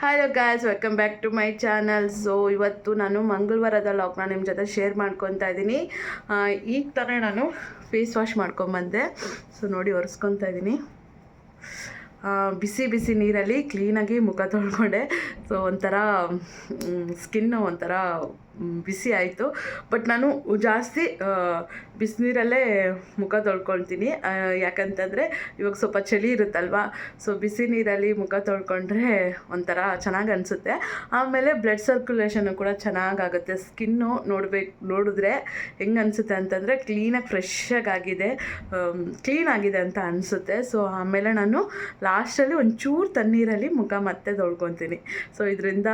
Hello guys welcome back to my channel so ಇವತ್ತು ನಾನು ಮಂಗಳವಾರದ ಲಾಕ್ನ ನಿಮ್ಮ ಜೊತೆ ಶೇರ್ ಮಾಡ್ಕೊತಾ ಇದ್ದೀನಿ ಈಗ ತಾನೇ ನಾನು ಫೇಸ್ ವಾಶ್ ಮಾಡ್ಕೊಂಬಂದೆ ಸೊ ನೋಡಿ ಒರೆಸ್ಕೊತಾ ಇದ್ದೀನಿ ಬಿಸಿ ಬಿಸಿ ನೀರಲ್ಲಿ ಕ್ಲೀನಾಗಿ ಮುಖ ತೊಳ್ಕೊಂಡೆ. ಸೊ ಒಂಥರ ಸ್ಕಿನ್ನು ಒಂಥರ ಬಿಸಿ ಆಯಿತು. ಬಟ್ ನಾನು ಜಾಸ್ತಿ ಬಿಸಿನೀರಲ್ಲೇ ಮುಖ ತೊಳ್ಕೊಳ್ತೀನಿ. ಯಾಕಂತಂದರೆ ಇವಾಗ ಸ್ವಲ್ಪ ಚಳಿ ಇರುತ್ತಲ್ವಾ? ಸೊ ಬಿಸಿ ನೀರಲ್ಲಿ ಮುಖ ತೊಳ್ಕೊಂಡ್ರೆ ಒಂಥರ ಚೆನ್ನಾಗಿ ಅನಿಸುತ್ತೆ. ಆಮೇಲೆ ಬ್ಲಡ್ ಸರ್ಕ್ಯುಲೇಷನ್ನು ಕೂಡ ಚೆನ್ನಾಗಾಗುತ್ತೆ. ಸ್ಕಿನ್ನು ನೋಡಬೇಕು, ನೋಡಿದ್ರೆ ಹೆಂಗೆ ಅನಿಸುತ್ತೆ ಅಂತಂದರೆ ಕ್ಲೀನಾಗಿ ಫ್ರೆಶ್ಶಾಗಿದೆ ಕ್ಲೀನ್ ಆಗಿದೆ ಅಂತ ಅನಿಸುತ್ತೆ. ಸೊ ಆಮೇಲೆ ನಾನು ಲಾಸ್ಟಲ್ಲಿ ಒಂಚೂರು ತಣ್ಣೀರಲ್ಲಿ ಮುಖ ಮತ್ತೆ ತೊಳ್ಕೊತೀನಿ ಸೊ ಇದರಿಂದ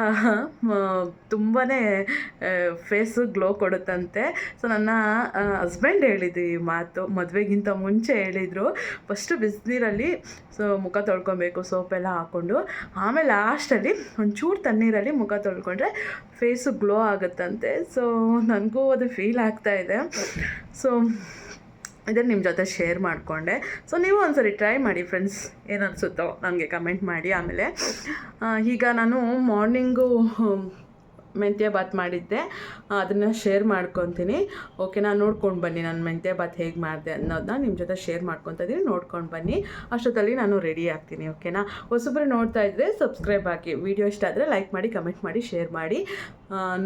ತುಂಬಾ ಫೇಸು ಗ್ಲೋ ಕೊಡುತ್ತಂತೆ. ಸೊ ನನ್ನ ಹಸ್ಬೆಂಡ್ ಹೇಳಿದ್ದು ಈ ಮಾತು, ಮದುವೆಗಿಂತ ಮುಂಚೆ ಹೇಳಿದರು. ಫಸ್ಟು ಬಿಸಿನೀರಲ್ಲಿ ಸೊ ಮುಖ ತೊಳ್ಕೊಬೇಕು ಸೋಪೆಲ್ಲ ಹಾಕ್ಕೊಂಡು. ಆಮೇಲೆ ಲಾಸ್ಟಲ್ಲಿ ಒಂಚೂರು ತಣ್ಣೀರಲ್ಲಿ ಮುಖ ತೊಳ್ಕೊಂಡ್ರೆ ಫೇಸು ಗ್ಲೋ ಆಗುತ್ತಂತೆ. ಸೊ ನನಗೂ ಅದು ಫೀಲ್ ಆಗ್ತಾ ಇದೆ. ಸೊ ಇದನ್ನು ನಿಮ್ಮ ಜೊತೆ ಶೇರ್ ಮಾಡಿಕೊಂಡೆ. ಸೊ ನೀವು ಒಂದ್ಸರಿ ಟ್ರೈ ಮಾಡಿ ಫ್ರೆಂಡ್ಸ್ ಏನು ಅನಿಸುತ್ತೋ ನನಗೆ ಕಮೆಂಟ್ ಮಾಡಿ ಆಮೇಲೆ. ಈಗ ನಾನು ಮಾರ್ನಿಂಗು ಮೆಂತ್ಯ ಬಾತ್ ಮಾಡಿದ್ದೆ. ಅದನ್ನು ಶೇರ್ ಮಾಡ್ಕೊತೀನಿ. ಓಕೆ ನಾನು ನೋಡ್ಕೊಂಡು ಬನ್ನಿ ನಾನು ಮೆಂತ್ಯ ಬಾತ್ ಹೇಗೆ ಮಾಡಿದೆ ಅನ್ನೋದನ್ನ ನಿಮ್ಮ ಜೊತೆ ಶೇರ್ ಮಾಡ್ಕೊತಾ ಇದ್ದೀನಿ ನೋಡ್ಕೊಂಡು ಬನ್ನಿ. ಅಷ್ಟೊತ್ತಲ್ಲಿ ನಾನು ರೆಡಿ ಆಗ್ತೀನಿ ಓಕೆನಾ ಹೊಸಬ್ರು ನೋಡ್ತಾ ಇದ್ದರೆ ಸಬ್ಸ್ಕ್ರೈಬ್ ಹಾಕಿ. ವಿಡಿಯೋ ಇಷ್ಟ ಆದರೆ ಲೈಕ್ ಮಾಡಿ ಕಮೆಂಟ್ ಮಾಡಿ ಶೇರ್ ಮಾಡಿ.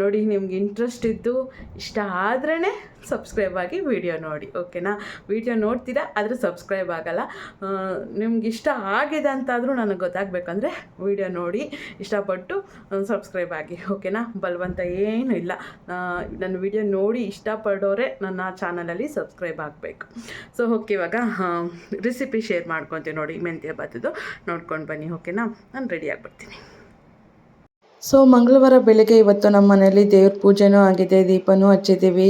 ನೋಡಿ ನಿಮ್ಗೆ ಇಂಟ್ರೆಸ್ಟ್ ಇದ್ದು ಇಷ್ಟ ಆದ್ರೇ ಸಬ್ಸ್ಕ್ರೈಬ್ ಆಗಿ ವಿಡಿಯೋ ನೋಡಿ ಓಕೆನಾ ವಿಡಿಯೋ ನೋಡ್ತೀರಾ? ಆದರೆ ಸಬ್ಸ್ಕ್ರೈಬ್ ಆಗಲ್ಲ. ನಿಮ್ಗೆ ಇಷ್ಟ ಆಗಿದೆ ಅಂತಾದರೂ ನನಗೆ ಗೊತ್ತಾಗಬೇಕಂದ್ರೆ ವಿಡಿಯೋ ನೋಡಿ. ಇಷ್ಟಪಟ್ಟು ಸಬ್ಸ್ಕ್ರೈಬ್ ಆಗಿ ಓಕೆನಾ ಬಲವಂತ ಏನೂ ಇಲ್ಲ. ನನ್ನ ವಿಡಿಯೋ ನೋಡಿ ಇಷ್ಟಪಡೋರೆ ನನ್ನ ಚಾನಲಲ್ಲಿ ಸಬ್ಸ್ಕ್ರೈಬ್ ಆಗಬೇಕು. ಸೊ ಓಕೆ ಇವಾಗ ರೆಸಿಪಿ ಶೇರ್ ಮಾಡ್ಕೊತೀವಿ ನೋಡಿ, ಮೆಂತ್ಯ ಬಾತದ್ದು ನೋಡ್ಕೊಂಡು ಬನ್ನಿ ಓಕೆನಾ ನಾನು ರೆಡಿ ಆಗಿಬಿಡ್ತೀನಿ ಸೊ ಮಂಗಳವಾರ ಬೆಳಗ್ಗೆ ಇವತ್ತು ನಮ್ಮ ಮನೆಯಲ್ಲಿ ದೇವ್ರ ಪೂಜೆನೂ ಆಗಿದೆ, ದೀಪನೂ ಹಚ್ಚಿದ್ದೀವಿ.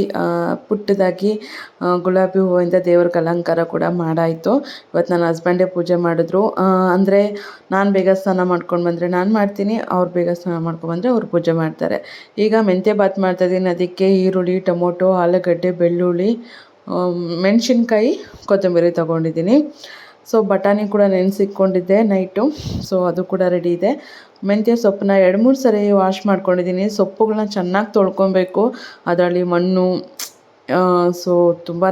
ಪುಟ್ಟದಾಗಿ ಗುಲಾಬಿ ಹೂವಿಂದ ದೇವ್ರಿಗೆ ಅಲಂಕಾರ ಕೂಡ ಮಾಡಾಯಿತು. ಇವತ್ತು ನನ್ನ ಹಸ್ಬೆಂಡೇ ಪೂಜೆ ಮಾಡಿದ್ರು. ಅಂದರೆ ನಾನು ಬೇಗ ಸ್ನಾನ ಮಾಡ್ಕೊಂಡು ಬಂದರೆ ನಾನು ಮಾಡ್ತೀನಿ, ಅವ್ರು ಬೇಗ ಸ್ನಾನ ಮಾಡ್ಕೊಂಡು ಬಂದರೆ ಅವ್ರು ಪೂಜೆ ಮಾಡ್ತಾರೆ. ಈಗ ಮೆಂತ್ಯ ಬಾತ್ ಮಾಡ್ತಾಯಿದ್ದೀನಿ ಅದಕ್ಕೆ ಈರುಳ್ಳಿ, ಟೊಮೊಟೊ, ಆಲೂಗಡ್ಡೆ, ಬೆಳ್ಳುಳ್ಳಿ ಮೆಣಸಿನ್ಕಾಯಿ, ಕೊತ್ತಂಬರಿ ತೊಗೊಂಡಿದ್ದೀನಿ. ಸೊ ಬಟಾಣಿ ಕೂಡ ನೆನೆಸಿಕ್ಕೊಂಡಿದ್ದೆ ನೈಟು ಸೊ ಅದು ಕೂಡ ರೆಡಿ ಇದೆ. ಮೆಂತ್ಯ ಸೊಪ್ಪನ್ನ ಎರಡು ಮೂರು ಸರಿ ವಾಶ್ ಮಾಡ್ಕೊಂಡಿದ್ದೀನಿ. ಸೊಪ್ಪುಗಳನ್ನ ಚೆನ್ನಾಗಿ ತೊಳ್ಕೊಬೇಕು. ಅದರಲ್ಲಿ ಮಣ್ಣು ಸೊ ತುಂಬಾ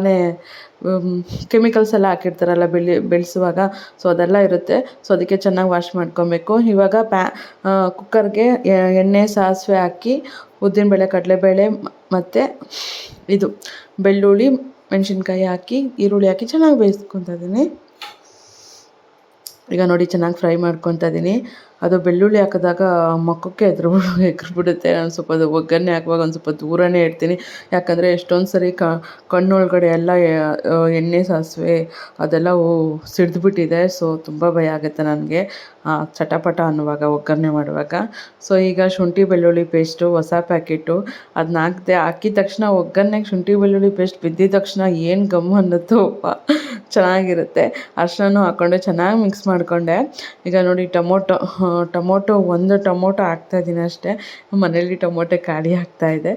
ಕೆಮಿಕಲ್ಸ್ ಎಲ್ಲ ಹಾಕಿರ್ತಾರಲ್ಲ ಬೆಳೆ ಬೆಳೆಸುವಾಗ. ಸೊ ಅದೆಲ್ಲ ಇರುತ್ತೆ. ಸೊ ಅದಕ್ಕೆ ಚೆನ್ನಾಗಿ ವಾಶ್ ಮಾಡ್ಕೊಬೇಕು. ಇವಾಗ ಪ್ಯಾ ಕುಕ್ಕರ್ಗೆ ಎಣ್ಣೆ, ಸಾಸಿವೆ ಹಾಕಿ, ಉದ್ದಿನಬೇಳೆ, ಕಡಲೆಬೇಳೆ ಮತ್ತು ಇದು ಬೆಳ್ಳುಳ್ಳಿ, ಮೆಣಸಿನ್ಕಾಯಿ ಹಾಕಿ, ಈರುಳ್ಳಿ ಹಾಕಿ ಚೆನ್ನಾಗಿ ಬೇಯಿಸ್ಕೊತಾ ಇದ್ದೀನಿ. ಈಗ ನೋಡಿ ಚೆನ್ನಾಗಿ ಫ್ರೈ ಮಾಡ್ಕೊತಾ ಇದ್ದೀನಿ ಅದು ಬೆಳ್ಳುಳ್ಳಿ ಹಾಕಿದಾಗ ಮುಖಕ್ಕೆ ಎದುರು ಎಗ್ರಿಬಿಡುತ್ತೆ. ನಾನು ಸ್ವಲ್ಪ ಅದು ಒಗ್ಗರಣೆ ಹಾಕುವಾಗ ಒಂದು ಸ್ವಲ್ಪ ದೂರನೇ ಇಡ್ತೀನಿ. ಯಾಕಂದರೆ ಎಷ್ಟೊಂದು ಸರಿ ಕಣ್ಣೊಳಗಡೆ ಎಲ್ಲ ಎಣ್ಣೆ ಸಾಸಿವೆ ಅದೆಲ್ಲ ಸಿಡಿದ್ಬಿಟ್ಟಿದೆ. ಸೊ ತುಂಬ ಭಯ ಆಗುತ್ತೆ ನನಗೆ. ಚಟಪಟ ಅನ್ನುವಾಗ, ಒಗ್ಗರಣೆ ಮಾಡುವಾಗ. ಸೊ ಈಗ ಶುಂಠಿ ಬೆಳ್ಳುಳ್ಳಿ ಪೇಸ್ಟು ಹೊಸ ಪ್ಯಾಕೆಟು ಅದನ್ನ ಹಾಕಿದೆ, ಹಾಕಿದ ತಕ್ಷಣ ಒಗ್ಗರಣೆಗೆ ಶುಂಠಿ ಬೆಳ್ಳುಳ್ಳಿ ಪೇಸ್ಟ್ ಬಿದ್ದಿದ ತಕ್ಷಣ ಏನು ಗಮ್ ಅನ್ನೋದು ಚೆನ್ನಾಗಿರುತ್ತೆ. ಅರ್ಶನೂ ಹಾಕ್ಕೊಂಡೆ ಚೆನ್ನಾಗಿ ಮಿಕ್ಸ್ ಮಾಡಿಕೊಂಡೆ. ಈಗ ನೋಡಿ ಟೊಮೊಟೊ ಟೊಮೊಟೊ, ಒಂದು ಟೊಮೊಟೊ ಹಾಕ್ತಾಯಿದ್ದೀನಿ ಅಷ್ಟೇ. ಮನೇಲಿ ಟೊಮೊಟೊ ಖಾಲಿ ಆಗ್ತಾಯಿದೆ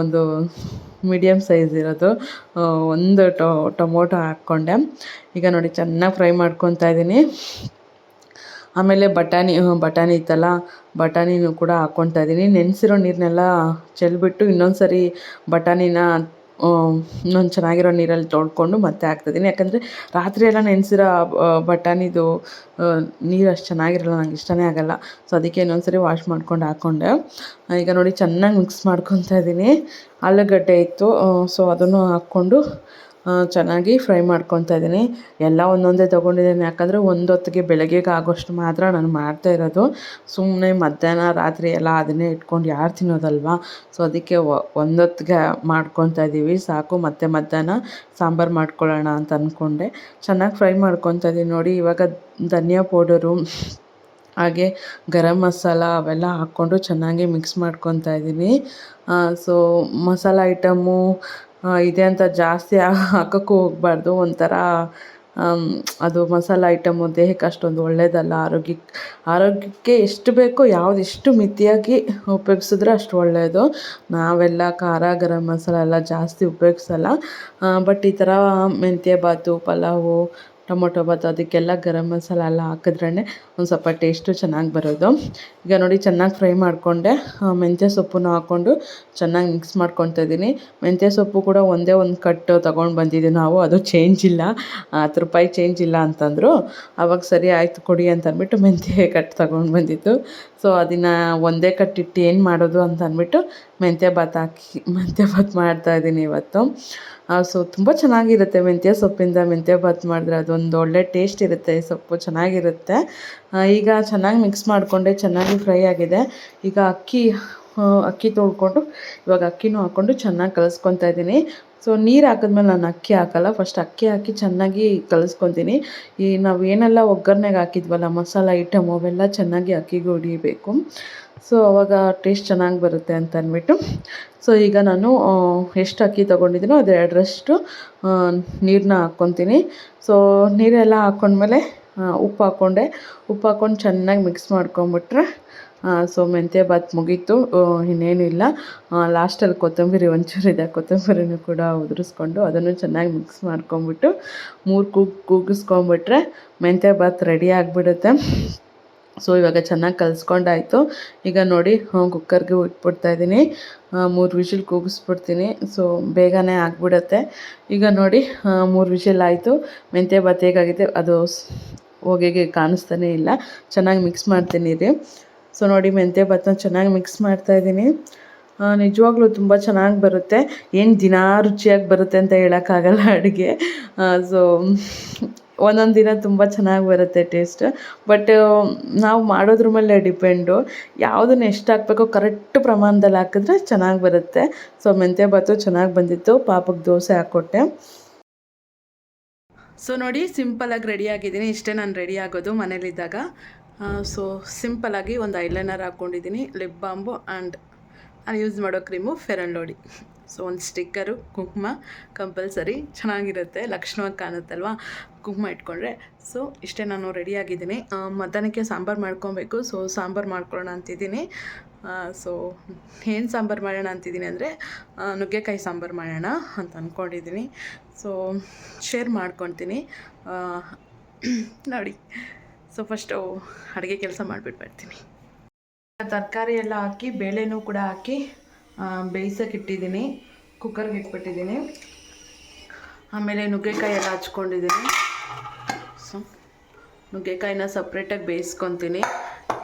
ಒಂದು ಮೀಡಿಯಮ್ ಸೈಜ್ ಇರೋದು. ಒಂದು ಟೊಮೊಟೊ ಹಾಕ್ಕೊಂಡೆ. ಈಗ ನೋಡಿ, ಚೆನ್ನಾಗಿ ಫ್ರೈ ಮಾಡ್ಕೊತಾ ಇದ್ದೀನಿ ಆಮೇಲೆ ಬಟಾಣಿ ಬಟಾಣಿ ಇತ್ತಲ್ಲ, ಬಟಾಣಿನೂ ಕೂಡ ಹಾಕ್ಕೊತಾ ಇದ್ದೀನಿ ನೆನೆಸಿರೋ ನೀರನ್ನೆಲ್ಲ ಚೆಲ್ಬಿಟ್ಟು ಇನ್ನೊಂದು ಸರಿ ಬಟಾಣಿನ ಇನ್ನೊಂದು ಚೆನ್ನಾಗಿರೋ ನೀರಲ್ಲಿ ತೊಳ್ಕೊಂಡು ಮತ್ತೆ ಹಾಕ್ತಿದ್ದೀನಿ ಯಾಕಂದರೆ ರಾತ್ರಿ ಎಲ್ಲ ನೆನೆಸಿರೋ ಬಟಾಣಿದು ನೀರು ಅಷ್ಟು ಚೆನ್ನಾಗಿರಲ್ಲ, ನಂಗೆ ಇಷ್ಟನೇ ಆಗಲ್ಲ. ಸೊ ಅದಕ್ಕೆ ಇನ್ನೊಂದು ಸರಿ ವಾಶ್ ಮಾಡ್ಕೊಂಡು ಹಾಕ್ಕೊಂಡೆ ಈಗ ನೋಡಿ ಚೆನ್ನಾಗಿ ಮಿಕ್ಸ್ ಮಾಡ್ಕೊತಾ ಇದ್ದೀನಿ ಆಲೂಗಡ್ಡೆ ಇತ್ತು. ಸೊ ಅದನ್ನು ಹಾಕ್ಕೊಂಡು ಚೆನ್ನಾಗಿ ಫ್ರೈ ಮಾಡ್ಕೊತಾ ಇದ್ದೀನಿ. ಎಲ್ಲ ಒಂದೊಂದೇ ತೊಗೊಂಡಿದ್ದೀನಿ. ಯಾಕಂದರೆ ಒಂದೊತ್ತಿಗೆ ಬೆಳಗ್ಗೆಗೆ ಆಗೋಷ್ಟು ಮಾತ್ರ ನಾನು ಮಾಡ್ತಾ ಇರೋದು. ಸುಮ್ಮನೆ ಮಧ್ಯಾಹ್ನ, ರಾತ್ರಿ ಎಲ್ಲ ಅದನ್ನೇ ಇಟ್ಕೊಂಡು ಯಾರು ತಿನ್ನೋದಲ್ವಾ? ಸೊ ಅದಕ್ಕೆ ಒಂದೊತ್ತಿಗೆ ಮಾಡ್ಕೊತಾ ಇದ್ದೀವಿ. ಸಾಕು, ಮತ್ತೆ ಮಧ್ಯಾಹ್ನ ಸಾಂಬಾರು ಮಾಡ್ಕೊಳ್ಳೋಣ ಅಂತ ಅಂದ್ಕೊಂಡೆ ಚೆನ್ನಾಗಿ ಫ್ರೈ ಮಾಡ್ಕೊತಾ ಇದ್ದೀನಿ. ನೋಡಿ, ಇವಾಗ ಧನಿಯಾ ಪೌಡರು, ಹಾಗೆ ಗರಂ ಮಸಾಲ ಅವೆಲ್ಲ ಹಾಕ್ಕೊಂಡು ಚೆನ್ನಾಗಿ ಮಿಕ್ಸ್ ಮಾಡ್ಕೊತಾ ಇದ್ದೀನಿ. ಸೊ ಮಸಾಲ ಐಟಮು ಇದೆ ಅಂತ ಜಾಸ್ತಿ ಹಾಕೋಕ್ಕೂ ಹೋಗಬಾರ್ದು. ಒಂಥರ ಅದು ಮಸಾಲ ಐಟಮು ದೇಹಕ್ಕೆ ಅಷ್ಟೊಂದು ಒಳ್ಳೆಯದಲ್ಲ ಆರೋಗ್ಯಕ್ಕೆ ಆರೋಗ್ಯಕ್ಕೆ ಎಷ್ಟು ಬೇಕೋ ಯಾವ್ದು ಎಷ್ಟು ಮಿತಿಯಾಗಿ ಉಪಯೋಗಿಸಿದ್ರೆ ಅಷ್ಟು ಒಳ್ಳೆಯದು ನಾವೆಲ್ಲ ಖಾರ, ಗರಂ ಮಸಾಲ ಎಲ್ಲ ಜಾಸ್ತಿ ಉಪಯೋಗಿಸಲ್ಲ. ಬಟ್ ಈ ಥರ ಮೆಂತ್ಯ, ಬಾತು, ಪಲಾವು ಟೊಮೊಟೊ ಬಾತು ಅದಕ್ಕೆಲ್ಲ ಗರಂ ಮಸಾಲ ಎಲ್ಲ ಹಾಕಿದ್ರೇ ಒಂದು ಸ್ವಲ್ಪ ಟೇಸ್ಟು ಚೆನ್ನಾಗಿ ಬರೋದು. ಈಗ ನೋಡಿ ಚೆನ್ನಾಗಿ ಫ್ರೈ ಮಾಡಿಕೊಂಡೆ. ಮೆಂತ್ಯ ಸೊಪ್ಪನ್ನು ಹಾಕ್ಕೊಂಡು ಚೆನ್ನಾಗಿ ಮಿಕ್ಸ್ ಮಾಡ್ಕೊತಾ ಇದ್ದೀನಿ. ಮೆಂತ್ಯ ಸೊಪ್ಪು ಕೂಡ ಒಂದೇ ಒಂದು ಕಟ್ಟು ತೊಗೊಂಡು ಬಂದಿದ್ದೀವಿ ನಾವು ಅದು ಚೇಂಜ್ ಇಲ್ಲ. ಹತ್ತು ರೂಪಾಯಿ ಚೇಂಜ್ ಇಲ್ಲ ಅಂತಂದರು. ಆವಾಗ ಸರಿ ಆಯಿತು ಕೊಡಿ ಅಂತ ಅಂದ್ಬಿಟ್ಟು ಮೆಂತ್ಯ ಕಟ್ ತೊಗೊಂಡು ಬಂದಿದ್ದು. ಸೊ ಅದನ್ನು ಒಂದೇ ಕಟ್ಟಿಟ್ಟು ಏನು ಮಾಡೋದು ಅಂತ ಅಂದ್ಬಿಟ್ಟು ಮೆಂತ್ಯ ಭಾತ್ ಹಾಕಿ, ಮೆಂತ್ಯ ಭಾತ್ ಮಾಡ್ತಾಯಿದ್ದೀನಿ ಇವತ್ತು. ಸೊ ತುಂಬ ಚೆನ್ನಾಗಿರುತ್ತೆ ಮೆಂತ್ಯ ಸೊಪ್ಪಿಂದ ಮೆಂತ್ಯ ಭಾತ್ ಮಾಡಿದ್ರೆ, ಅದೊಂದು ಒಳ್ಳೆ ಟೇಸ್ಟ್ ಇರುತ್ತೆ ಸೊಪ್ಪು, ಚೆನ್ನಾಗಿರುತ್ತೆ. ಈಗ ಚೆನ್ನಾಗಿ ಮಿಕ್ಸ್ ಮಾಡಿಕೊಂಡೆ, ಚೆನ್ನಾಗಿ ಫ್ರೈ ಆಗಿದೆ. ಈಗ ಅಕ್ಕಿ ಅಕ್ಕಿ ತೊಳ್ಕೊಂಡು, ಇವಾಗ ಅಕ್ಕಿನೂ ಹಾಕ್ಕೊಂಡು ಚೆನ್ನಾಗಿ ಕಲಿಸ್ಕೊತಾ ಇದ್ದೀನಿ. ಸೊ ನೀರು ಹಾಕಿದ್ಮೇಲೆ ನಾನು ಅಕ್ಕಿ ಹಾಕಲ್ಲ ಫಸ್ಟ್ ಅಕ್ಕಿ ಹಾಕಿ ಚೆನ್ನಾಗಿ ಕಲಿಸ್ಕೊತೀನಿ. ಈ ನಾವು ಏನೆಲ್ಲ ಒಗ್ಗರಣೆಗೆ ಹಾಕಿದ್ವಲ್ಲ, ಮಸಾಲ ಐಟಮ್ ಅವೆಲ್ಲ ಚೆನ್ನಾಗಿ ಅಕ್ಕಿಗೆ ಹೊಡಿಬೇಕು. ಸೊ ಅವಾಗ ಟೇಸ್ಟ್ ಚೆನ್ನಾಗಿ ಬರುತ್ತೆ ಅಂತ ಅಂದ್ಬಿಟ್ಟು ಸೊ ಈಗ ನಾನು ಎಷ್ಟು ಅಕ್ಕಿ ತೊಗೊಂಡಿದ್ದೀನೋ ಅದು ಎರಡರಷ್ಟು ನೀರನ್ನ ಹಾಕ್ಕೊತೀನಿ. ಸೊ ನೀರೆಲ್ಲ ಹಾಕ್ಕೊಂಡ್ಮೇಲೆ ಉಪ್ಪು ಹಾಕ್ಕೊಂಡೆ ಉಪ್ಪು ಹಾಕ್ಕೊಂಡು ಚೆನ್ನಾಗಿ ಮಿಕ್ಸ್ ಮಾಡ್ಕೊಂಬಿಟ್ರೆ ಸೊ ಮೆಂತ್ಯ ಬಾತ್ ಮುಗೀತು. ಇನ್ನೇನು ಇಲ್ಲ. ಲಾಸ್ಟಲ್ಲಿ ಕೊತ್ತಂಬರಿ ಒಂಚೂರು ಇದೆ. ಕೊತ್ತಂಬರಿನೂ ಕೂಡ ಉದುರಿಸ್ಕೊಂಡು ಅದನ್ನು ಚೆನ್ನಾಗಿ ಮಿಕ್ಸ್ ಮಾಡ್ಕೊಂಬಿಟ್ಟು ಮೂರು ಕೂಗ್ ಕೂಗಿಸ್ಕೊಂಬಿಟ್ರೆ ಮೆಂತ್ಯ ಬಾತ್ ರೆಡಿ ಆಗಿಬಿಡುತ್ತೆ. ಸೊ ಇವಾಗ ಚೆನ್ನಾಗಿ ಕಲಿಸ್ಕೊಂಡಾಯಿತು. ಈಗ ನೋಡಿ ಕುಕ್ಕರ್ಗೆ ಇಟ್ಬಿಡ್ತಾಯಿದ್ದೀನಿ ಮೂರು ವಿಷಿಲ್ ಕೂಗಿಸ್ಬಿಡ್ತೀನಿ. ಸೊ ಬೇಗನೆ ಆಗಿಬಿಡುತ್ತೆ. ಈಗ ನೋಡಿ ಮೂರು ವಿಷಿಲ್ ಆಯಿತು. ಮೆಂತ್ಯ ಬಾತ್ ಹೇಗಾಗಿದೆ? ಅದು ಹೊಗೆಗೆ ಕಾಣಿಸ್ತಾನೇ ಇಲ್ಲ. ಚೆನ್ನಾಗಿ ಮಿಕ್ಸ್ ಮಾಡ್ತೀನಿ ರೀ ಸೊ ನೋಡಿ ಮೆಂತ್ಯ ಭತ್ತನ ಚೆನ್ನಾಗಿ ಮಿಕ್ಸ್ ಮಾಡ್ತಾಯಿದ್ದೀನಿ ನಿಜವಾಗ್ಲೂ ತುಂಬ ಚೆನ್ನಾಗಿ ಬರುತ್ತೆ. ಏನು ದಿನಾ ರುಚಿಯಾಗಿ ಬರುತ್ತೆ ಅಂತ ಹೇಳೋಕ್ಕಾಗಲ್ಲ ಅಡುಗೆ. ಸೊ ಒಂದೊಂದು ದಿನ ತುಂಬ ಚೆನ್ನಾಗಿ ಬರುತ್ತೆ ಟೇಸ್ಟ್ ಬಟ್ ನಾವು ಮಾಡೋದ್ರ ಮೇಲೆ ಡಿಪೆಂಡು ಯಾವುದನ್ನು ಎಷ್ಟು ಹಾಕ್ಬೇಕೋ ಕರೆಕ್ಟ್ ಪ್ರಮಾಣದಲ್ಲಿ ಹಾಕಿದ್ರೆ ಚೆನ್ನಾಗಿ ಬರುತ್ತೆ. ಸೊ ಮೆಂತ್ಯ ಭಾತು ಚೆನ್ನಾಗಿ ಬಂದಿತ್ತು. ಪಾಪಕ್ಕೆ ದೋಸೆ ಹಾಕ್ಕೊಟ್ಟೆ. ಸೊ ನೋಡಿ ಸಿಂಪಲಾಗಿ ರೆಡಿ ಆಗಿದ್ದೀನಿ. ಇಷ್ಟೇ ನಾನು ರೆಡಿ ಆಗೋದು ಮನೇಲಿದ್ದಾಗ. ಸೊ ಸಿಂಪಲಾಗಿ ಒಂದು ಐಲೈನರ್ ಹಾಕ್ಕೊಂಡಿದ್ದೀನಿ ಲಿಪ್ ಬಾಂಬು ಆ್ಯಂಡ್ ನಾನು ಯೂಸ್ ಮಾಡೋ ಕ್ರೀಮು ಫೆರನ್ ಲೋಡಿ ಸೊ ಒಂದು ಸ್ಟಿಕ್ಕರು ಕುಂಕುಮ ಕಂಪಲ್ಸರಿ ಚೆನ್ನಾಗಿರುತ್ತೆ, ಲಕ್ಷಣವಾಗಿ ಕಾಣುತ್ತಲ್ವಾ? ಕುಂಕುಮ ಇಟ್ಕೊಂಡ್ರೆ. ಸೊ ಇಷ್ಟೇ ನಾನು ರೆಡಿಯಾಗಿದ್ದೀನಿ ಮಧ್ಯಾಹ್ನಕ್ಕೆ ಸಾಂಬಾರು ಮಾಡ್ಕೊಬೇಕು. ಸೊ ಸಾಂಬಾರು ಮಾಡ್ಕೊಳ್ಳೋಣ ಅಂತಿದ್ದೀನಿ. ಸೊ ಏನು ಸಾಂಬಾರು ಮಾಡೋಣ ಅಂತಿದ್ದೀನಿ ಅಂದರೆ ನುಗ್ಗೆಕಾಯಿ ಸಾಂಬಾರು ಮಾಡೋಣ ಅಂತ ಅಂದ್ಕೊಂಡಿದ್ದೀನಿ ಸೊ ಶೇರ್ ಮಾಡ್ಕೊತೀನಿ ನೋಡಿ. ಸೊ ಫಸ್ಟು ಅಡುಗೆ ಕೆಲಸ ಮಾಡಿಬಿಟ್ಟು ಬರ್ತೀನಿ. ತರಕಾರಿ ಎಲ್ಲ ಹಾಕಿ, ಬೇಳೆನೂ ಕೂಡ ಹಾಕಿ ಬೇಯಿಸೋಕೆ ಇಟ್ಟಿದ್ದೀನಿ. ಕುಕ್ಕರ್ಗೆ ಇಟ್ಬಿಟ್ಟಿದ್ದೀನಿ. ಆಮೇಲೆ ನುಗ್ಗೆಕಾಯಿ ಎಲ್ಲ ಹಚ್ಕೊಂಡಿದ್ದೀನಿ. ಸೊ ನುಗ್ಗೆಕಾಯಿನ ಸಪ್ರೇಟಾಗಿ ಬೇಯಿಸ್ಕೊತೀನಿ.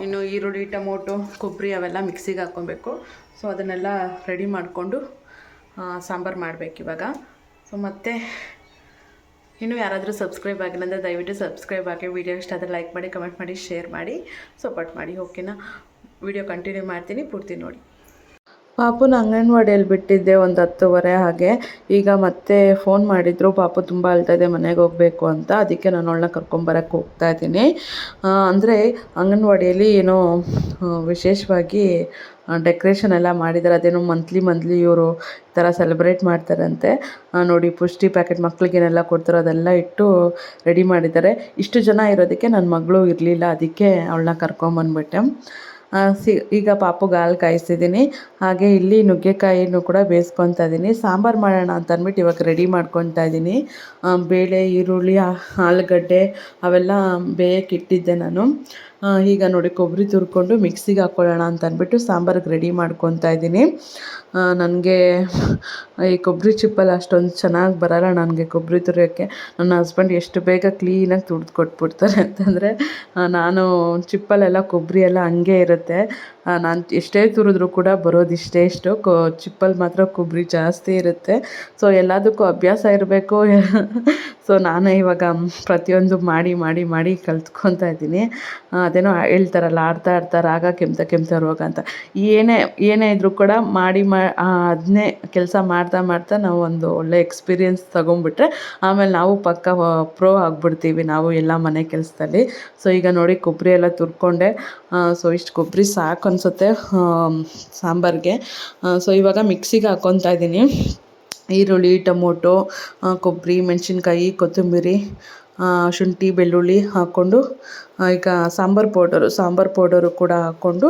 ಇನ್ನು ಈರುಳ್ಳಿ, ಟೊಮೊಟೊ, ಕೊಬ್ಬರಿ ಅವೆಲ್ಲ ಮಿಕ್ಸಿಗೆ ಹಾಕ್ಕೊಬೇಕು. ಸೊ ಅದನ್ನೆಲ್ಲ ರೆಡಿ ಮಾಡಿಕೊಂಡು ಸಾಂಬಾರು ಮಾಡಬೇಕು ಇವಾಗ. ಸೊ ಮತ್ತು ಇನ್ನೂ ಯಾರಾದರೂ ಸಬ್ಸ್ಕ್ರೈಬ್ ಆಗಿಲ್ಲ ಅಂದರೆ ದಯವಿಟ್ಟು ಸಬ್ಸ್ಕ್ರೈಬ್ ಆಗಿ ವೀಡಿಯೋ ಇಷ್ಟ ಆದರೆ ಲೈಕ್ ಮಾಡಿ ಕಮೆಂಟ್ ಮಾಡಿ ಶೇರ್ ಮಾಡಿ ಸಪೋರ್ಟ್ ಮಾಡಿ ಓಕೆನಾ ವಿಡಿಯೋ ಕಂಟಿನ್ಯೂ ಮಾಡ್ತೀನಿ, ಪೂರ್ತಿ ನೋಡಿ. ಪಾಪುನ ಅಂಗನವಾಡಿಯಲ್ಲಿ ಬಿಟ್ಟಿದ್ದೆ ಒಂದು ಹತ್ತುವರೆ ಹಾಗೆ. ಈಗ ಮತ್ತೆ ಫೋನ್ ಮಾಡಿದರು, ಪಾಪು ತುಂಬ ಅಳ್ತಾಯಿದೆ ಮನೆಗೆ ಹೋಗಬೇಕು ಅಂತ. ಅದಕ್ಕೆ ನಾನು ಅವಳನ್ನ ಕರ್ಕೊಂಬರಕ್ಕೆ ಹೋಗ್ತಾ ಇದ್ದೀನಿ. ಅಂದರೆ ಅಂಗನವಾಡಿಯಲ್ಲಿ ಏನೋ ವಿಶೇಷವಾಗಿ ಡೆಕ್ರೇಷನ್ ಎಲ್ಲ ಮಾಡಿದ್ದಾರೆ ಅದೇನೋ ಮಂತ್ಲಿ ಮಂತ್ಲಿ ಇವರು ಈ ಥರ ಸೆಲೆಬ್ರೇಟ್ ಮಾಡ್ತಾರಂತೆ. ನೋಡಿ, ಪುಷ್ಟಿ ಪ್ಯಾಕೆಟ್ ಮಕ್ಕಳಿಗೇನೆಲ್ಲ ಕೊಡ್ತಾರೋ ಅದೆಲ್ಲ ಇಟ್ಟು ರೆಡಿ ಮಾಡಿದ್ದಾರೆ. ಇಷ್ಟು ಜನ ಇರೋದಕ್ಕೆ ನನ್ನ ಮಗಳು ಇರಲಿಲ್ಲ, ಅದಕ್ಕೆ ಅವಳನ್ನ ಕರ್ಕೊಂಬಂದ್ಬಿಟ್ಟೆ ಸಿ, ಈಗ ಪಾಪುಗೆ ಹಾಲು ಕಾಯಿಸ್ತಿದ್ದೀನಿ. ಹಾಗೆ ಇಲ್ಲಿ ನುಗ್ಗೆಕಾಯಿನೂ ಕೂಡ ಬೇಯಿಸ್ಕೊತಾ ಇದ್ದೀನಿ ಸಾಂಬಾರು ಮಾಡೋಣ ಅಂತ ಅಂದ್ಬಿಟ್ಟು ಇವಾಗ ರೆಡಿ ಮಾಡ್ಕೊತಾ ಇದ್ದೀನಿ ಬೇಳೆ, ಈರುಳ್ಳಿ ಆಲೂಗಡ್ಡೆ ಅವೆಲ್ಲ ಬೇಯಕ್ಕೆ ಇಟ್ಟಿದ್ದೆ ನಾನು. ಈಗ ನೋಡಿ ಕೊಬ್ಬರಿ ತುರ್ಕೊಂಡು ಮಿಕ್ಸಿಗೆ ಹಾಕ್ಕೊಳ್ಳೋಣ ಅಂತ ಅಂದ್ಬಿಟ್ಟು ಸಾಂಬಾರಿಗೆ ರೆಡಿ ಮಾಡ್ಕೊತಾ ಇದ್ದೀನಿ. ನನಗೆ ಈ ಕೊಬ್ಬರಿ ಚಿಪ್ಪಲ್ಲಿ ಅಷ್ಟೊಂದು ಚೆನ್ನಾಗಿ ಬರಲ್ಲ ನನಗೆ ಕೊಬ್ಬರಿ ತುರಿಯೋಕ್ಕೆ. ನನ್ನ ಹಸ್ಬೆಂಡ್ ಎಷ್ಟು ಬೇಗ ಕ್ಲೀನಾಗಿ ತುರ್ದು ಕೊಟ್ಬಿಡ್ತಾರೆ ಅಂತಂದರೆ ನಾನು ಚಿಪ್ಪಲ್ಲೆಲ್ಲ ಕೊಬ್ಬರಿ ಎಲ್ಲ ಹಂಗೆ ಇರುತ್ತೆ. ನಾನು ಎಷ್ಟೇ ತುರಿದ್ರೂ ಕೂಡ ಬರೋದು ಇಷ್ಟೇ ಇಷ್ಟು. ಕೊ ಚಿಪ್ಪಲ್ಲಿ ಮಾತ್ರ ಕೊಬ್ಬರಿ ಜಾಸ್ತಿ ಇರುತ್ತೆ. ಸೊ ಎಲ್ಲದಕ್ಕೂ ಅಭ್ಯಾಸ ಇರಬೇಕು. ಸೊ ನಾನು ಇವಾಗ ಪ್ರತಿಯೊಂದು ಮಾಡಿ ಮಾಡಿ ಮಾಡಿ ಕಲ್ತ್ಕೊತಾ ಇದ್ದೀನಿ. ಅದೇನೋ ಹೇಳ್ತಾರಲ್ಲ, ಆಡ್ತಾ ಆಡ್ತಾ ರಾಗ ಕೆಮ್ತಾ ಕೆಮ್ತಾ ರೋಗ ಅಂತ. ಏನೇ ಏನೇ ಇದ್ರೂ ಕೂಡ ಮಾಡಿ, ಮಾ ಅದನ್ನೇ ಕೆಲಸ ಮಾಡ್ತಾ ಮಾಡ್ತಾ ನಾವು ಒಂದು ಒಳ್ಳೆ ಎಕ್ಸ್ಪೀರಿಯೆನ್ಸ್ ತೊಗೊಂಡ್ಬಿಟ್ರೆ ಆಮೇಲೆ ನಾವು ಪಕ್ಕ ಪ್ರೋ ಆಗಿಬಿಡ್ತೀವಿ ನಾವು ಎಲ್ಲ ಮನೆ ಕೆಲಸದಲ್ಲಿ. ಸೊ ಈಗ ನೋಡಿ ಕೊಬ್ಬರಿ ಎಲ್ಲ ತುರ್ಕೊಂಡೆ. ಸೊ ಇಷ್ಟು ಕೊಬ್ಬರಿ ಸಾಕು ಅನಿಸುತ್ತೆ ಸಾಂಬಾರಿಗೆ. ಸೊ ಇವಾಗ ಮಿಕ್ಸಿಗೆ ಹಾಕ್ಕೊತಾ ಇದ್ದೀನಿ. ಈರುಳ್ಳಿ ಟೊಮೊಟೊ ಕೊಬ್ಬರಿ ಮೆಣಸಿನ್ಕಾಯಿ ಕೊತ್ತಂಬರಿ ಶುಂಠಿ, ಬೆಳ್ಳುಳ್ಳಿ ಹಾಕ್ಕೊಂಡು ಈಗ ಸಾಂಬಾರು ಪೌಡರು ಸಾಂಬಾರು ಪೌಡರು ಕೂಡ ಹಾಕ್ಕೊಂಡು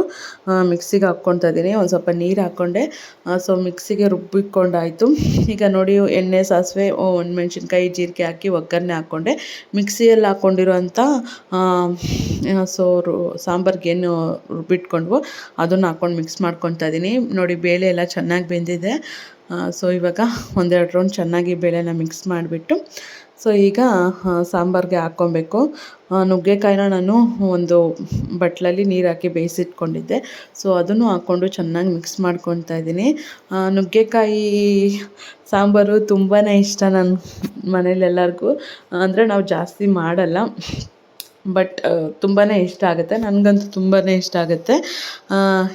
ಮಿಕ್ಸಿಗೆ ಹಾಕ್ಕೊತಾ ಇದ್ದೀನಿ. ಒಂದು ಸ್ವಲ್ಪ ನೀರು ಹಾಕ್ಕೊಂಡೆ. ಸೊ ಮಿಕ್ಸಿಗೆ ರುಬ್ಬಿಕೊಂಡಾಯಿತು. ಈಗ ನೋಡಿ, ಎಣ್ಣೆ, ಸಾಸಿವೆ ಒಂದು ಮೆಣಸಿನ್ಕಾಯಿ ಜೀರಿಗೆ ಹಾಕಿ ಒಗ್ಗರಣೆ ಹಾಕ್ಕೊಂಡೆ. ಮಿಕ್ಸಿಯಲ್ಲಿ ಹಾಕ್ಕೊಂಡಿರೋಂಥ ಸೊ ಸಾಂಬಾರಿಗೆ ಏನು ರುಬ್ಬಿಟ್ಕೊಂಡ್ವೋ, ಅದನ್ನು ಹಾಕ್ಕೊಂಡು ಮಿಕ್ಸ್ ಮಾಡ್ಕೊತಾ ಇದ್ದೀನಿ. ನೋಡಿ, ಬೇಳೆ ಎಲ್ಲ ಚೆನ್ನಾಗಿ ಬೆಂದಿದೆ. ಸೊ ಇವಾಗ ಒಂದೆರಡು ರೌಂಡ್ ಚೆನ್ನಾಗಿ ಬೇಳೆನ ಮಿಕ್ಸ್ ಮಾಡಿಬಿಟ್ಟು ಸೊ ಈಗ ಸಾಂಬಾರಿಗೆ ಹಾಕ್ಕೊಬೇಕು. ನುಗ್ಗೆಕಾಯಿನ ನಾನು ಒಂದು ಬಟ್ಲಲ್ಲಿ ನೀರು ಹಾಕಿ ಬೇಯಿಸಿಟ್ಕೊಂಡಿದ್ದೆ. ಸೊ ಅದನ್ನು ಹಾಕ್ಕೊಂಡು ಚೆನ್ನಾಗಿ ಮಿಕ್ಸ್ ಮಾಡ್ಕೊತಾ ಇದ್ದೀನಿ. ನುಗ್ಗೆಕಾಯಿ ಸಾಂಬಾರು ತುಂಬಾ ಇಷ್ಟ ನನ್ನ ಮನೇಲಿ ಎಲ್ಲರಿಗೂ. ಅಂದರೆ ನಾವು ಜಾಸ್ತಿ ಮಾಡಲ್ಲ. ಬಟ್ ತುಂಬಾ ಇಷ್ಟ ಆಗುತ್ತೆ. ನನಗಂತೂ ತುಂಬಾ ಇಷ್ಟ ಆಗುತ್ತೆ.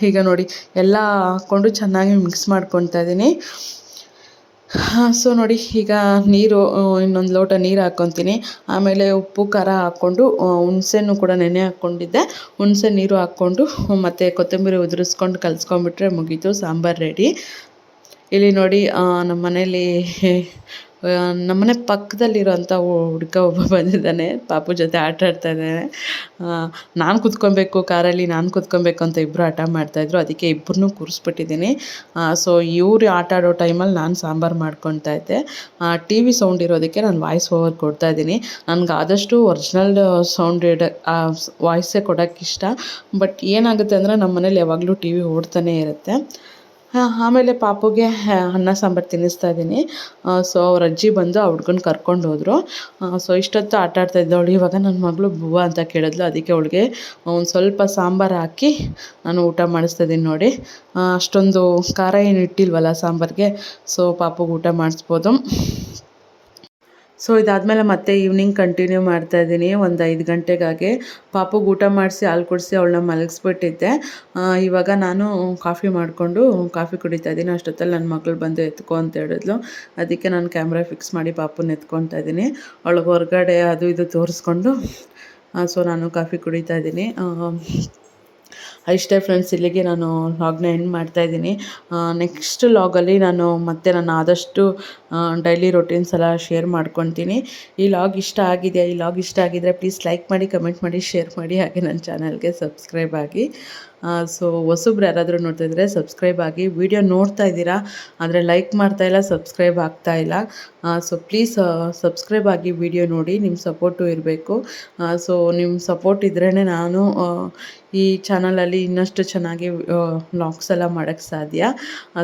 ಈಗ ನೋಡಿ, ಎಲ್ಲ ಹಾಕ್ಕೊಂಡು ಚೆನ್ನಾಗಿ ಮಿಕ್ಸ್ ಮಾಡ್ಕೊತಾ ಇದ್ದೀನಿ. ಸೊ ನೋಡಿ, ಈಗ ನೀರು ಇನ್ನೊಂದು ಲೋಟ ನೀರು ಹಾಕ್ಕೊತೀನಿ ಆಮೇಲೆ ಉಪ್ಪು, ಖಾರ ಹಾಕ್ಕೊಂಡು ಹುಣ್ಸೆನೂ ಕೂಡ ನೆನೆ ಹಾಕ್ಕೊಂಡಿದ್ದೆ ಹುಣಸೆ ನೀರು ಹಾಕ್ಕೊಂಡು, ಮತ್ತು ಕೊತ್ತಂಬರಿ ಉದುರಿಸ್ಕೊಂಡು ಕಲಸ್ಕೊಂಬಿಟ್ರೆ ಮುಗೀತು, ಸಾಂಬಾರು ರೆಡಿ ಇಲ್ಲಿ ನೋಡಿ ನಮ್ಮ ಮನೇಲಿ ನಮ್ಮನೆ ಪಕ್ಕದಲ್ಲಿರೋಂಥ ಹುಡುಗ ಒಬ್ಬ ಬಂದಿದ್ದಾನೆ, ಪಾಪು ಜೊತೆ ಆಟ ಆಡ್ತಾ ಇದ್ದಾನೆ. ನಾನು ಕುತ್ಕೊಬೇಕು, ಕಾರಲ್ಲಿ ನಾನು ಕುತ್ಕೊಬೇಕು ಅಂತ ಇಬ್ಬರು ಹಠ ಮಾಡ್ತಾಯಿದ್ರು ಅದಕ್ಕೆ ಇಬ್ಬರನ್ನೂ ಕೂರಿಸ್ಬಿಟ್ಟಿದ್ದೀನಿ. ಸೊ ಇವರು ಆಟ ಆಡೋ ಟೈಮಲ್ಲಿ ನಾನು ಸಾಂಬಾರು ಮಾಡ್ಕೊತಾ ಇದ್ದೆ. ಟಿ ವಿ ಸೌಂಡ್ ಇರೋದಕ್ಕೆ ನಾನು ವಾಯ್ಸ್ ಓವರ್ ಕೊಡ್ತಾ ಇದ್ದೀನಿ. ನನಗೆ ಆದಷ್ಟು ಒರಿಜಿನಲ್ ಸೌಂಡ್ ಇಡ ವಾಯ್ಸೇ ಕೊಡೋಕ್ಕೆ ಇಷ್ಟ. ಬಟ್ ಏನಾಗುತ್ತೆ ಅಂದರೆ ನಮ್ಮ ಮನೇಲಿ ಯಾವಾಗಲೂ ಟಿ ವಿ ಓಡ್ತಾನೆ ಇರುತ್ತೆ. ಆಮೇಲೆ ಪಾಪುಗೆ ಅನ್ನ ಸಾಂಬಾರು ತಿನ್ನಿಸ್ತಾ ಇದ್ದೀನಿ. ಸೊ ಅವ್ರ ಅಜ್ಜಿ ಬಂದು ಆ ಹುಡ್ಗನ ಕರ್ಕೊಂಡು ಹೋದರು. ಸೊ ಇಷ್ಟೊತ್ತು ಆಟ ಆಡ್ತಾ ಇದ್ದವಳು. ಇವಾಗ ನನ್ನ ಮಗಳು ಬುವ್ವ ಅಂತ ಕೇಳಿದ್ಲು. ಅದಕ್ಕೆ ಅವಳಿಗೆ ಒಂದು ಸ್ವಲ್ಪ ಸಾಂಬಾರು ಹಾಕಿ ನಾನು ಊಟ ಮಾಡಿಸ್ತಾ ಇದ್ದೀನಿ ನೋಡಿ. ಅಷ್ಟೊಂದು ಖಾರ ಏನು ಇಟ್ಟಿಲ್ವಲ್ಲ ಸಾಂಬಾರಿಗೆ. ಸೊ ಪಾಪುಗೆ ಊಟ ಮಾಡಿಸ್ಬೋದು. ಸೊ ಇದಾದಮೇಲೆ ಮತ್ತೆ ಈವ್ನಿಂಗ್ ಕಂಟಿನ್ಯೂ ಮಾಡ್ತಾ ಇದ್ದೀನಿ. ಒಂದು ಐದು ಗಂಟೆಗಾಗೆ. ಪಾಪುಗೆ ಊಟ ಮಾಡಿಸಿ, ಹಾಲು ಕುಡಿಸಿ ಅವಳನ್ನ ಮಲಗಿಸ್ಬಿಟ್ಟಿದ್ದೆ. ಇವಾಗ ನಾನು ಕಾಫಿ ಮಾಡಿಕೊಂಡು ಕಾಫಿ ಕುಡಿತಾ ಇದ್ದೀನಿ. ಅಷ್ಟೊತ್ತಲ್ಲಿ ನನ್ನ ಮಗಳು ಬಂದು ಎತ್ಕೊ ಅಂತ ಹೇಳಿದ್ಲು. ಅದಕ್ಕೆ ನಾನು ಕ್ಯಾಮ್ರಾ ಫಿಕ್ಸ್ ಮಾಡಿ ಪಾಪುನ ಎತ್ಕೊತಾ ಇದ್ದೀನಿ. ಅವಳಿಗೆ ಹೊರಗಡೆ ಅದು ಇದು ತೋರಿಸ್ಕೊಂಡು ಸೊ ನಾನು ಕಾಫಿ ಕುಡಿತಾ ಇದ್ದೀನಿ. ಇಷ್ಟೇ ಫ್ರೆಂಡ್ಸ್ ಇಲ್ಲಿಗೆ ನಾನು ಲಾಗ್ನ ಎಂಡ್ ಮಾಡ್ತಾಯಿದ್ದೀನಿ ನೆಕ್ಸ್ಟ್ ಲಾಗಲ್ಲಿ ನಾನು ಮತ್ತೆ ನಾನು ಆದಷ್ಟು ಡೈಲಿ ರೊಟೀನ್ಸ್ ಎಲ್ಲ ಶೇರ್ ಮಾಡ್ಕೊತೀನಿ. ಈ ಲಾಗ್ ಇಷ್ಟ ಆಗಿದೆಯಾ? ಈ ಲಾಗ್ ಇಷ್ಟ ಆಗಿದರೆ ಪ್ಲೀಸ್ ಲೈಕ್ ಮಾಡಿ ಕಮೆಂಟ್ ಮಾಡಿ ಶೇರ್ ಮಾಡಿ, ಹಾಗೆ ನನ್ನ ಚಾನಲ್ಗೆ ಸಬ್ಸ್ಕ್ರೈಬ್ ಆಗಿ. ಸೊ ಹೊಸಬ್ರು ಯಾರಾದರೂ ನೋಡ್ತಾ ಇದ್ದರೆ ಸಬ್ಸ್ಕ್ರೈಬ್ ಆಗಿ ವಿಡಿಯೋ ನೋಡ್ತಾ ಇದ್ದೀರಾ, ಆದರೆ ಲೈಕ್ ಮಾಡ್ತಾ ಇಲ್ಲ ಸಬ್ಸ್ಕ್ರೈಬ್ ಆಗ್ತಾ ಇಲ್ಲ ಸೊ ಪ್ಲೀಸ್ ಸಬ್ಸ್ಕ್ರೈಬ್ ಆಗಿ ವಿಡಿಯೋ ನೋಡಿ ನಿಮ್ಮ ಸಪೋರ್ಟು ಇರಬೇಕು. ಸೊ ನಿಮ್ಮ ಸಪೋರ್ಟ್ ಇದ್ರೇ ನಾನು ಈ ಚಾನಲಲ್ಲಿ ಇನ್ನಷ್ಟು ಚೆನ್ನಾಗಿ ವ್ಲಾಗ್ಸ್ ಎಲ್ಲ ಮಾಡೋಕ್ಕೆ ಸಾಧ್ಯ.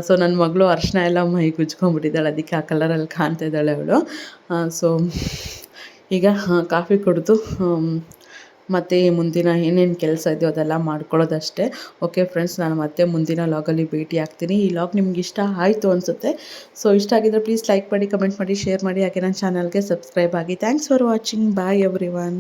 ಸೊ ನನ್ನ ಮಗಳು ಅರ್ಶನ ಎಲ್ಲ ಮೈ ಗುಜ್ಕೊಂಡ್ಬಿಟ್ಟಿದ್ದಾಳೆ, ಅದಕ್ಕೆ ಆ ಕಲರಲ್ಲಿ ಕಾಣ್ತಾ ಇದ್ದಾಳೆ ಅವಳು. ಸೊ ಈಗ ಕಾಫಿ ಕುಡಿದು ಮತ್ತು ಮುಂದಿನ ಏನೇನು ಕೆಲಸ ಇದೆಯೋ ಅದೆಲ್ಲ ಮಾಡ್ಕೊಳ್ಳೋದಷ್ಟೇ. ಓಕೆ ಫ್ರೆಂಡ್ಸ್ ನಾನು ಮತ್ತೆ ಮುಂದಿನ ಲಾಗಲ್ಲಿ ಭೇಟಿ ಆಗ್ತೀನಿ. ಈ ಲಾಗ್ ನಿಮ್ಗೆ ಇಷ್ಟ ಆಯಿತು ಅನಿಸುತ್ತೆ. ಸೊ ಇಷ್ಟ ಆಗಿದ್ರೆ ಪ್ಲೀಸ್ ಲೈಕ್ ಮಾಡಿ ಕಮೆಂಟ್ ಮಾಡಿ ಶೇರ್ ಮಾಡಿ. ಹಾಗೆ ನನ್ನ ಚಾನಲ್ಗೆ ಸಬ್ಸ್ಕ್ರೈಬ್ ಆಗಿ. Thanks for watching bye everyone